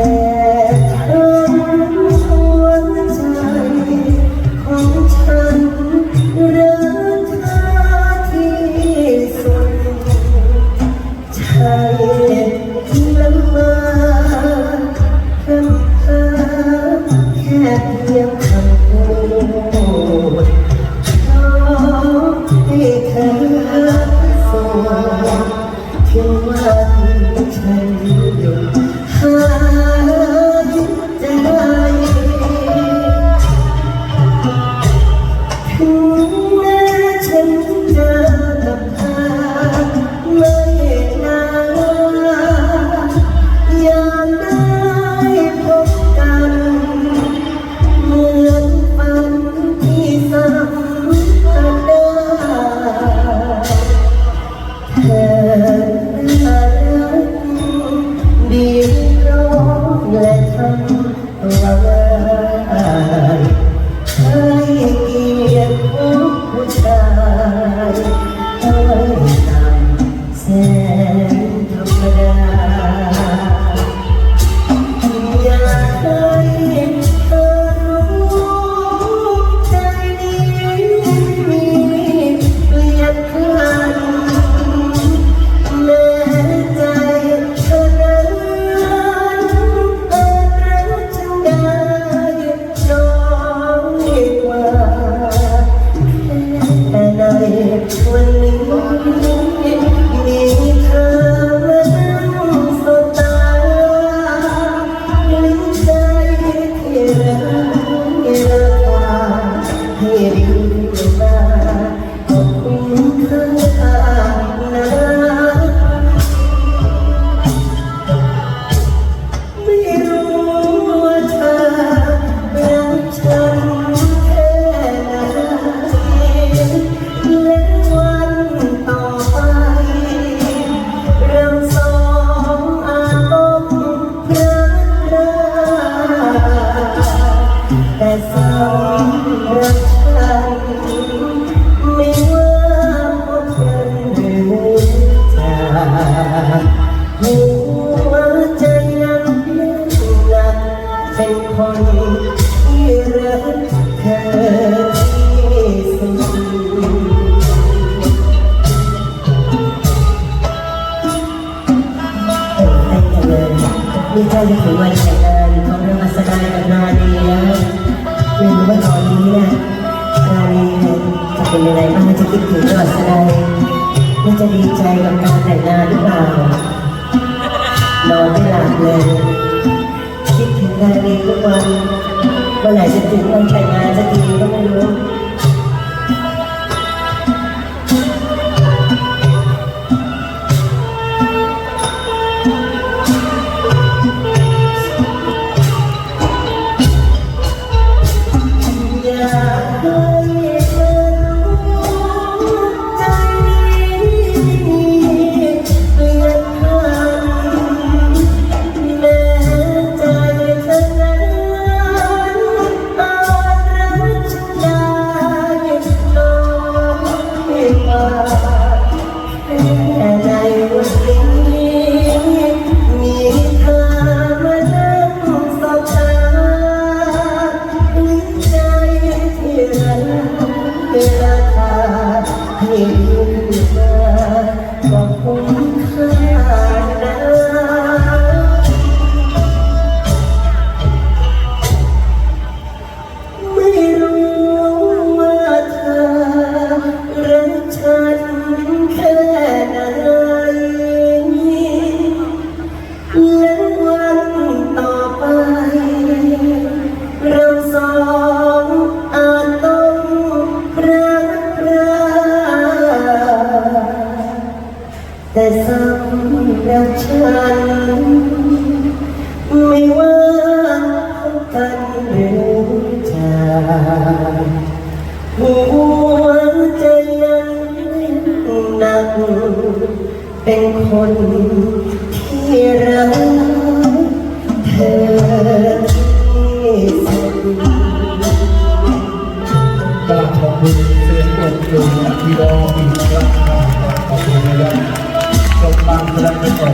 แต่เธอหัใจของฉันรักเธอทีสุดใจละเมอเธอแค่เพียงคำ เลยนี่ใกล้จะถึงวันแต่งงานของเราอัศดากับนาดีแล้วไม่รู้ว่าตอนนี้เนี่ยนาดีจะเป็นยังไงบ้างจะคิดถึงเราอัศดาและจะดีใจกับการแต่งงานหรือเปล่านอนไม่หลับเลยคิดถึงนาดีทุกวันเมื่อไหร่จะถึงวันแต่งงานสักทีก็ไม่รู้ ดให้ยืนม หัวใจยังหนัก เป็นคนที่รักเธอที่สุดกราบขอบคุณเสียงปรบมือจากพี่น้องอีกครั้งนะครับขอบคุณนะครับจบการแสดงไปก่อน